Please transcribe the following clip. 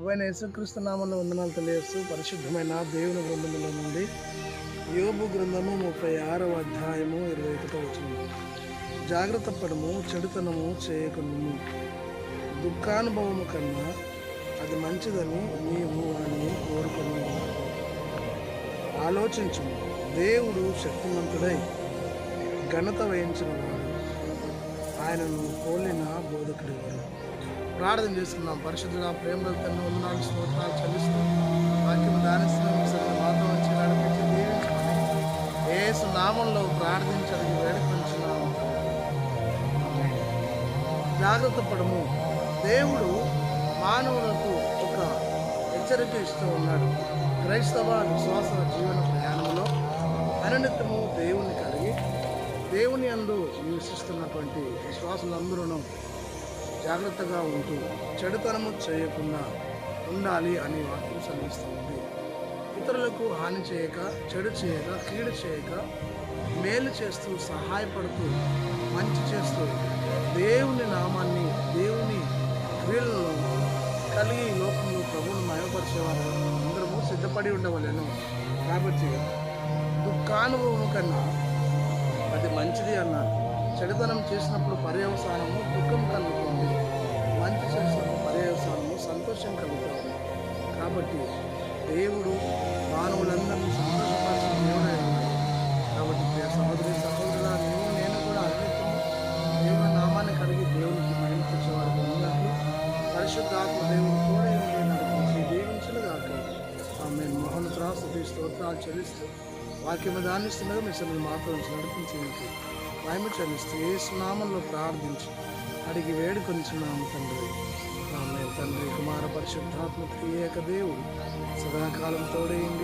ప్రభైన యేసుక్రీస్తు నామంలో వందనాలు తెలియస్తూ పరిశుద్ధమైన దేవుని బృందంలో నుండి యోబు గ్రంథము ముప్పై ఆరవ అధ్యాయము ఇరవై ఒకటో వచ్చింది జాగ్రత్త పడము చెడుతనము చేయకును దుఃఖానుభవము కన్నా అది మంచిదని నీవు అని కోరుకుని ఆలోచించు దేవుడు శక్తిమంతుడై ఘనత వహించిన వాడు. ఆయనను పోలిన బోధకుడు ప్రార్థన చేసుకున్నాం పరిశుద్ధుల ప్రేమ తన ఉన్నాడు స్తోత్రాలు చెల్లిస్తూ వాక్యం దానిస్తున్నాం సరే మాతో వచ్చి నడిపించి దీవించమని ఏసు నామంలో ప్రార్థించడానికి వేడుకొంచున్నాము జాగ్రత్త పడము. దేవుడు మానవులకు ఒక హెచ్చరిక ఇస్తూ ఉన్నాడు. క్రైస్తవ విశ్వాస జీవన ప్రయాణంలో అనునిత్యము దేవుని కలిగి దేవుని అందు నివసిస్తున్నటువంటి విశ్వాసులందరూ జాగ్రత్తగా ఉంటూ చెడుతనము చేయకుండా ఉండాలి అని వాక్యం సెలవిస్తుంది. ఇతరులకు హాని చేయక చెడు చేయక కీడు చేయక మేలు చేస్తూ సహాయపడుతూ మంచి చేస్తూ దేవుని నామాన్ని దేవుని క్రియలను కలిగి లోకంలో ప్రభువును మయపరిచేవారు అందరము సిద్ధపడి ఉండవలను. కాబట్టి దుఃఖానుభవం కన్నా అది మంచిది అన్న చెడుతనం చేసినప్పుడు పర్యవసానము దుఃఖం కలుగుతుంది. మంచి చేసినప్పుడు పర్యవసానము సంతోషం కలుగుతుంది. కాబట్టి దేవుడు మానవులందరినీ సంతోషపరిచిన దేవుడే కాబట్టి సహోదరి సహోదరుల నేను నేను కూడా అన్నిటిని దేవుని నామాన్ని కలిగి దేవునికి మహిళించేవారు ఉన్నట్లు పరిశుద్ధాత్మ దేవుడు కూడా నడిపించి దీవించలుగాక ఆమె మోహన స్థుతి స్తోత్రాలు చెల్లిస్తూ వాక్యము దానిస్తున్నగా మీ సమయం మాతో నడిపించేందుకు మహిమ చెల్లిస్తూ ఏ సునామంలో ప్రార్థించి. అడిగి వేడుకొనిచున్నాము తండ్రి. ఆమె తండ్రి కుమార పరిశుద్ధాత్మక ఏక దేవుడు సదాకాలం తోడేయండి